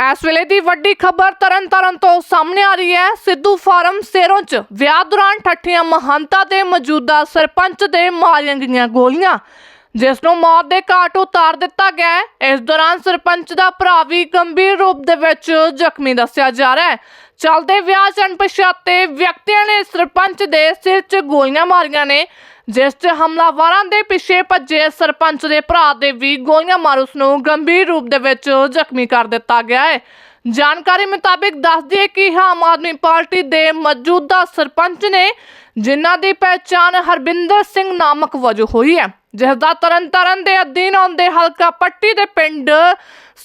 ਇਸ ਵੇਲੇ ਦੀ ਵੱਡੀ ਖਬਰ ਤਰਨਤਾਰਨ ਤੋਂ ਸਾਹਮਣੇ ਆ ਰਹੀ ਹੈ। ਸਿੱਧੂ ਫਾਰਮ ਸੇਰੋਂ ਚ ਵਿਆਹ ਦੌਰਾਨ ਠੱਠੀਆਂ ਮਹੰਤਾ ਦੇ ਮੌਜੂਦਾ ਸਰਪੰਚ ਦੇ ਮਾਰੀਆਂ ਗਈਆਂ ਗੋਲੀਆਂ। ਜਿਸ ਨੂੰ ਮੌਤ ਦੇ ਘਾਟ ਉਤਾਰ ਦਿੱਤਾ ਗਿਆ ਹੈ। ਇਸ ਦੌਰਾਨ ਸਰਪੰਚ ਦਾ ਭਰਾ ਵੀ ਗੰਭੀਰ ਰੂਪ ਦੇ ਵਿੱਚ ਜ਼ਖਮੀ ਦੱਸਿਆ ਜਾ ਰਿਹਾ ਹੈ। ਚਲਦੇ ਵਿਆਹ 'ਚ ਅਣਪਛਾਤੇ ਵਿਅਕਤੀਆਂ ਨੇ ਸਰਪੰਚ ਦੇ ਸਿਰ 'ਚ ਗੋਲੀਆਂ ਮਾਰੀਆਂ ਨੇ। ਜਿਸ 'ਚ ਹਮਲਾਵਰਾਂ ਦੇ ਪਿੱਛੇ ਭੱਜੇ ਸਰਪੰਚ ਦੇ ਭਰਾ ਦੇ ਵੀ ਗੋਲੀਆਂ ਮਾਰ ਉਸ ਨੂੰ ਗੰਭੀਰ ਰੂਪ ਦੇ ਵਿੱਚ ਜ਼ਖਮੀ ਕਰ ਦਿੱਤਾ ਗਿਆ ਹੈ। ਜਾਣਕਾਰੀ ਮੁਤਾਬਿਕ ਦੱਸਦੀ ਹੈ ਕਿ ਆਮ ਆਦਮੀ ਪਾਰਟੀ ਦੇ ਮੌਜੂਦਾ ਸਰਪੰਚ ਨੇ ਜਿਨ੍ਹਾਂ ਦੀ ਪਹਿਚਾਣ ਹਰਬਿੰਦਰ ਸਿੰਘ ਨਾਮਕ ਵਜੋਂ ਹੋਈ ਹੈ, ਜਿਸ ਦਾ ਤਰਨਤਾਰਨ ਦੇ ਅਧੀਨ ਆਉਂਦੇ ਹਲਕਾ ਪੱਟੀ ਦੇ ਪਿੰਡ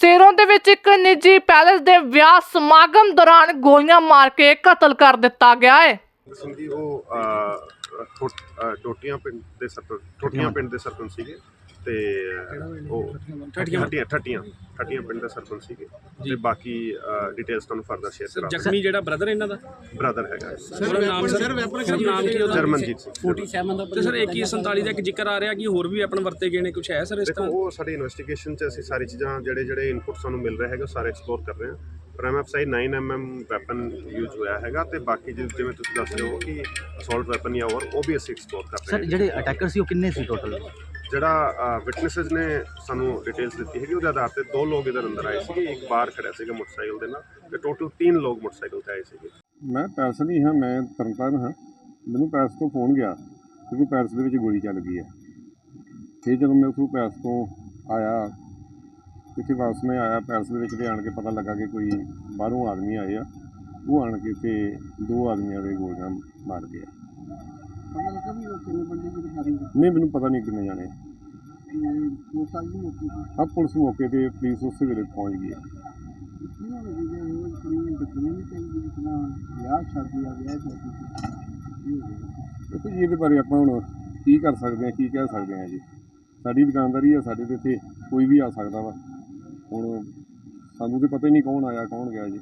ਸੇਰੋਂ ਦੇ ਵਿੱਚ ਇੱਕ ਨਿੱਜੀ ਪੈਲੇਸ ਦੇ ਵਿਆਹ ਸਮਾਗਮ ਦੌਰਾਨ ਗੋਲੀਆਂ ਮਾਰ ਕੇ ਕਤਲ ਕਰ ਦਿੱਤਾ ਗਿਆ ਹੈ। ਸਿੰਘ ਜੀ ਉਹ ਟੋਟੀਆਂ ਪਿੰਡ ਦੇ ਸਰਪੰਚ ਟੋਟੀਆਂ ਪਿੰਡ ਦੇ ਸਰਪੰਚ ਸੀਗੇ ਤੇ ਉਹ ਠੱਟੀਆਂ ਠੱਟੀਆਂ ਠੱਟੀਆਂ ਪਿੰਡ। ਦੇ ਸਰਪੰਚ ਸੀਗੇ। ਤੇ ਬਾਕੀ ਡਿਟੇਲਸ ਤੁਹਾਨੂੰ ਫਰਦਰ ਸ਼ੇਅਰ ਕਰਾਂਗਾ। ਜ਼ਖਮੀ ਜਿਹੜਾ ਬ੍ਰਦਰ ਇਹਨਾਂ ਦਾ? ਬ੍ਰਦਰ ਹੈਗਾ। ਉਹਦਾ ਨਾਮ ਸਰ? ਸਰ ਨਾਮ ਕੀ ਉਹਦਾ? ਜਰਮਨਜੀਤ ਸਿੰਘ। 47 ਦਾ ਤੇ ਸਰ 2147 ਦਾ ਇੱਕ ਜ਼ਿਕਰ ਆ ਰਿਹਾ ਕਿ ਹੋਰ ਵੀ ਆਪਣ ਵਰਤੇ ਗਏ ਨੇ ਕੁਝ ਹੈ ਸਰ ਇਸ ਤਰ੍ਹਾਂ? ਉਹ ਸਾਡੀ ਇਨਵੈਸਟੀਗੇਸ਼ਨ ਚ ਅਸੀਂ ਸਾਰੀ ਚੀਜ਼ਾਂ ਜਿਹੜੇ ਜਿਹੜੇ ਇਨਪੁਟ ਸਾਨੂੰ ਮਿਲ ਰਹੇ ਹੈਗੇ ਸਾਰੇ ਐਕਸਪਲੋਰ ਕਰ ਰਹੇ ਹਾਂ। ਪ੍ਰਾਈਮ ਐਫਸਾਈ 9 mm ਵੈਪਨ ਯੂਜ਼ ਹੋਇਆ ਹੈਗਾ ਤੇ ਬਾਕੀ ਜਿ- ਜਿਵੇਂ ਤੁਸੀਂ ਦੱਸ ਰਹੇ ਹੋ ਕਿ ਅਸੌਲਟ ਵੈਪਨ ਜਾਂ ਹੋਰ ਉਹ ਵੀ ਅਸੀਂ ਐਕਸਪਲੋਰ ਕਰ ਰਹੇ ਸਰ ਹਾਂ। ਜਿਹੜੇ ਅਟੈਕਰ ਸੀ ਉਹ ਕਿੰਨੇ ਸੀ ਟੋਟਲ ਜਿਹੜਾ ਵਿਟਨੈਸਸ ਨੇ ਸਾਨੂੰ ਡਿਟੇਲਸ ਦਿੱਤੀ ਹੈਗੀ ਉਹਦੇ ਆਧਾਰ ਤੇ ਦੋ ਲੋਕ ਇਹਦੇ ਅੰਦਰ ਆਏ ਸੀਗੇ ਇੱਕ ਬਾਹਰ ਖੜਿਆ ਸੀਗਾ ਮੋਟਰਸਾਈਕਲ ਦੇ ਨਾਲ ਤੇ ਟੋਟਲ ਤਿੰਨ ਲੋਕ ਮੋਟਰਸਾਈਕਲ ਤੇ ਆਏ ਸੀਗੇ। ਮੈਂ ਪੈਰਸ ਦੀ ਹਾਂ ਮੈਂ ਤਰਨਤਾਰਨ ਹਾਂ। ਮੈਨੂੰ ਪੈਰਸ ਤੋਂ ਫੋਨ ਗਿਆ ਕਿਉਂਕਿ ਪੈਰਸ ਦੇ ਵਿੱਚ ਗੋਲੀ ਚੱਲ ਗਈ ਹੈ। ਫਿਰ ਜਦੋਂ ਮੈਂ ਉੱਥੋਂ ਪੈਰਸ ਤੋਂ ਆਇਆ ਇੱਥੇ ਵਾਪਸ ਮੈਂ ਆਇਆ ਪੈਰਸ ਦੇ ਵਿੱਚ ਤੇ ਆਣ ਕੇ ਪਤਾ ਲੱਗਾ ਕਿ ਕੋਈ ਬਾਹਰੋਂ ਆਦਮੀ ਆਏ ਆ। ਉਹ ਆਣ ਕੇ ਤੇ ਦੋ ਆਦਮੀਆਂ ਦੇ ਗੋਲੀਆਂ ਮਾਰ ਗਏ ਨਹੀਂ ਮੈਨੂੰ ਪਤਾ ਨਹੀਂ ਕਿੰਨੇ ਜਾਣੇ। ਆ ਪੁਲਿਸ ਮੌਕੇ ਤੇ ਪੁਲਿਸ ਉਸੇ ਵੇਲੇ ਪਹੁੰਚ ਗਈ ਹੈ ਦੇਖੋ ਜੀ ਇਹਦੇ ਬਾਰੇ ਆਪਾਂ ਹੁਣ ਕੀ ਕਰ ਸਕਦੇ ਹਾਂ ਕੀ ਕਹਿ ਸਕਦੇ ਹਾਂ ਜੀ? ਸਾਡੀ ਦੁਕਾਨਦਾਰੀ ਆ ਸਾਡੇ ਤੇ ਇੱਥੇ ਕੋਈ ਵੀ ਆ ਸਕਦਾ ਵਾ। ਹੁਣ ਸਾਨੂੰ ਤੇ ਪਤਾ ਹੀ ਨਹੀਂ ਕੌਣ ਆਇਆ ਕੌਣ ਗਿਆ ਜੀ।